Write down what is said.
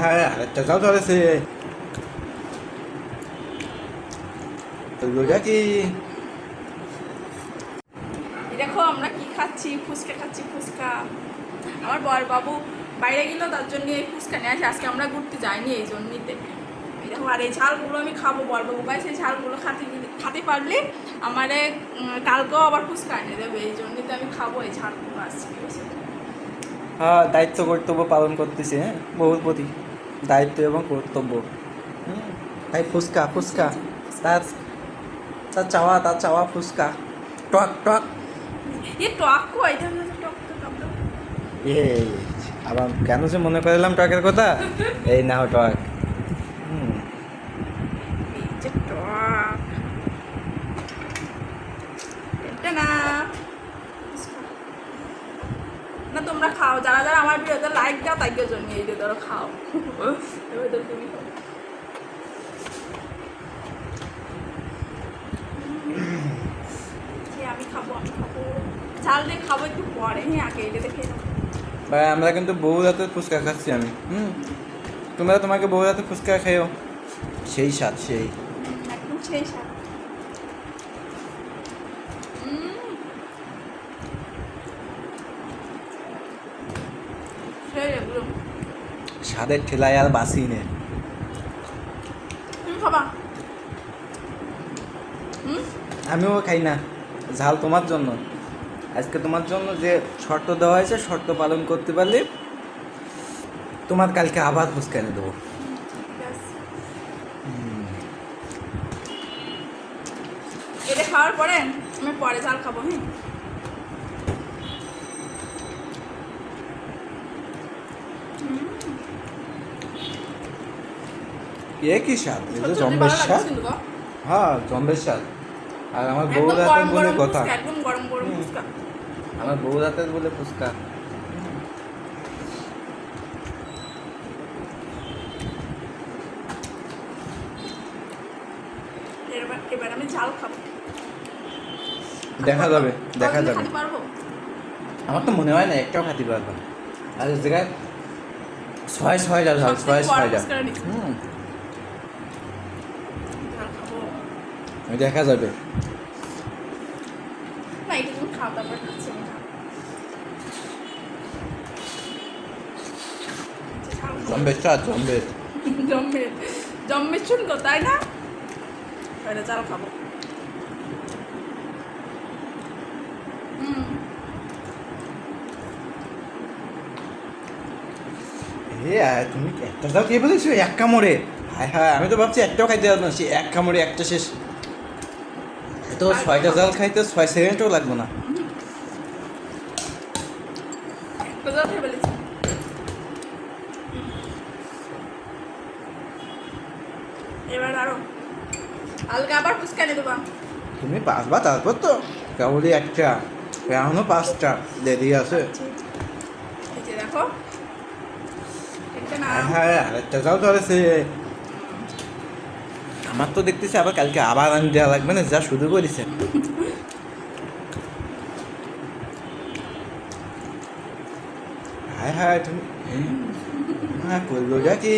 হ্যাঁ আরেকটা যাও ধরেছে রোজা আমরা বর বাবু বাইরে গেল, তার জন্য এই ফুচকা নিয়ে আসে। আজকে আমরা ঘুরতে যাইনি এই জন্যইতে দেখো, আর এই ঝালগুলো আমি খাব, বর বাবু ভাই, সেই ঝালগুলো খাতে খাতে পারলে আমারে কালকেও আবার ফুচকা এনে দেবে। এই জন্যই আমি খাব এই ঝালগুলো হ্যাঁ দায়িত্ব কর্তব্য পালন করতেছে হ্যাঁ? বহুর প্রতি দায়িত্ব এবং কর্তব্য। তাই ফুচকা ফুচকা। তার তার চাওয়া তার চাওয়া ফুচকা। টক টক। আবার কেন যে মনে করলাম টকের কথা? এই নাও টক হুম এই যে টক এটা না না তোমরা খাও যারা যারা আমার ভিডিওতে লাইক দাও তাইকে জন্য এই যে ধরো খাও। এবার তো তুমি আমি খাব আমি খাব। ঝাল দিয়ে খাব একটু পরে হ্যাঁ আগে এটা দেখে নাও। ভাই আমরা কিন্তু বহু রাতের ফুচকা খাচ্ছি আমি হুম? তোমরা তোমাকে বহু রাতের ফুচকা খেয়েও? সেই স্বাদ সেই। একদম সেই স্বাদ। স্বাদের ঠেলায় আর বাসি নে আমিও খাই না। ঝাল তোমার জন্য। আজকে তোমার জন্য যে শর্ত দেওয়া হয়েছে শর্ত পালন করতে পারলে তোমার কালকে আবার ফুচকা এনে দেবো। এটা খাওয়ার পরে আমি পরে ঝাল খাব হ্যাঁ এ কি স্বাদ? এই যে জম্বের স্বাদ? হ্যাঁ জম্বের স্বাদ। আর আমার বউ গরম বলে কথা। একদম গরম গরম ফুচকা। আমার বউ রাতের বলে ফুচকা। এবার এবার আমি ঝাল খাব। দেখা যাবে দেখা যাবে। আমার তো মনে হয় না একটাও খাতে পারব আর জায়গায় ছয় ছয় বড় ছয়টা ফুচকাটা নিচ্ছি। হুম ঝাল খাব দেখা যাবে না এটা তুমি খাও তারপর খাচ্ছি আমি ঝাল। ঝাল যাবে। শুনতো তাই না? চাল খাব। তুমি একটা দাও খেয়ে বলেছ? এক কামড়ে। হায় হায় আমি তো ভাবছি একটাও খাইতে পারব না সে এক কামড়ে একটা শেষ। তো ছয়টা জাল খাইতে ছয় সেকেন্ডও লাগবে না। একটা জল খেয়ে ফেলেছি। এবার আরও। আলগা আবার ফুচকা এনে দেবা। তুমি পাঁচবার তারপর তো কেবলই একটা এখনও পাঁচটা দেরি আছে। দেখো। না হায় হায় আরেকটা যাও ধরেছে। আমার তো দেখতেছি আবার কালকে আবার আনি দেওয়া লাগবে না, যা শুরু করেছে। হায় হায়, তুমি করল কি?